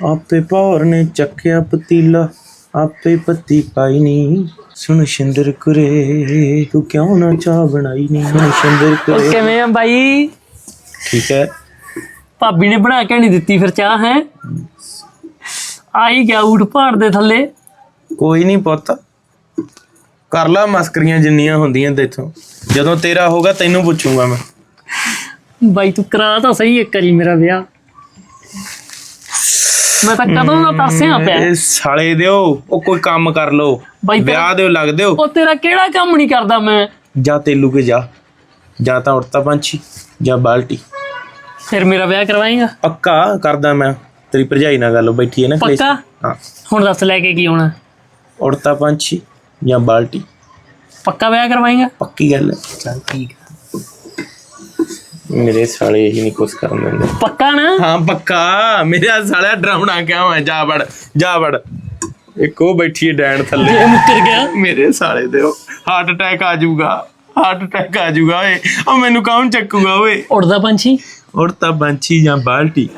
ਆਪੇ ਭੌਰ ਨੇ ਚੱਕਿਆ ਪਤੀਲਾ ਆਪੇ ਪੱਤੀ ਪਾਈ ਨੀ। ਸੁਣ ਸ਼ਿੰਦਰ ਕੁਰੇ ਤੂੰ ਕਿਉਂ ਨਾ ਚਾਹ ਬਣਾਈ ਨੀ? ਸੁਣ ਸ਼ਿੰਦਰ ਉਹ ਕੁਰੇ। ਕਿਵੇਂ ਆ ਬਾਈ? ਠੀਕ ਹੈ। ਭਾਬੀ ਨੇ ਬਣਾ ਕੇ ਨਹੀਂ ਦਿੱਤੀ ਫਿਰ ਚਾਹ ਹੈ? ਆਈ ਗਿਆ ਊਠ ਪਹਾੜ ਦੇ ਥੱਲੇ। ਕੋਈ ਨਹੀਂ ਪੁੱਤ। ਕਰ ਲਾ ਮਸਕਰੀਆਂ ਜਿੰਨੀਆਂ ਹੁੰਦੀਆਂ ਤੇਥੋਂ ਜਦੋਂ ਤੇਰਾ ਹੋਗਾ ਤੈਨੂੰ ਪੁੱਛੂੰਗਾ ਮੈਂ। ਬਾਈ ਤੂੰ ਕਰਾ ਤਾਂ ਸਹੀ ਇੱਕ ਵਾਰੀ ਮੇਰਾ ਵਿਆਹ। ਮੈਂ ਤਾਂ ਕਦੋਂ ਦਾ ਤਰਸਿਆ ਪਿਆ? ਇਹ ਸਾਲੇ ਦਿਓ ਉਹ ਕੋਈ ਕੰਮ ਕਰ ਲੋ ਬਾਈ ਤੇਰਾ- ਵਿਆਹ ਦਿਓ ਲੱਗ ਦਿਓ। ਉਹ ਤੇਰਾ ਕਿਹੜਾ ਕੰਮ ਨਹੀਂ ਕਰਦਾ ਮੈਂ? ਜਾ ਤੇਲੂ ਕੇ ਜਾ। ਜਾਂ ਤਾਂ ਉੜਤਾ ਪੰਛੀ ਜਾਂ ਬਾਲਟੀ। ਫਿਰ ਮੇਰਾ ਵਿਆਹ ਕਰਵਾਏਗਾ? ਪੱਕਾ ਕਰਦਾ ਮੈਂ। ਤੇਰੀ ਭਰਜਾਈ ਨਾਲ ਗੱਲ ਬੈਠੀ ਹੈ ਨਾ ਕਲੇਸ਼। ਪੱਕਾ? ਹਾਂ। ਹੁਣ ਦੱਸ ਲੈ ਕੇ ਕੀ ਹੋਣਾ? ਉੜਤਾ ਪੰਛੀ ਜਾਂ ਬਾਲਟੀ। ਪੱਕਾ ਵਿਆਹ ਕਰਵਾਏਗਾ? ਪੱਕੀ ਗੱਲ ਹੈ। ਚੱਲ ਠੀਕ ਮੇਰੇ ਸਾਲੇ ਇਹੀ ਨਹੀਂ ਕੁਛ ਕਰਨ ਦਿੰਦੇ। ਪੱਕਾ ਨਾ? ਹਾਂ ਪੱਕਾ। ਮੇਰਾ ਸਾਲਿਆ ਡਰਾਉਣਾ ਕਿਉਂ ਹੈ ਜਾ ਵੜ ਜਾ ਵੜ। ਇੱਕ ਉਹ ਬੈਠੀ ਹੈ ਡੈਣ ਥੱਲੇ। ਇਹ ਮੁੱਕਰ ਗਿਆ। ਮੇਰੇ ਸਾਲੇ ਦੇ ਹਾਰਟ ਅਟੈਕ ਆ ਜਾਊਗਾ। ਹਾਰਟ ਅਟੈਕ ਆ ਜਾਊਗਾ ਓਏ। ਉਹ ਮੈਨੂੰ ਕੌਣ ਚੱਕੂਗਾ ਓਏ? ਉੜਦਾ ਪੰਛੀ? ਉੜਤਾ ਬੰਚੀ ਜਾਂ ਬਾਲਟੀ?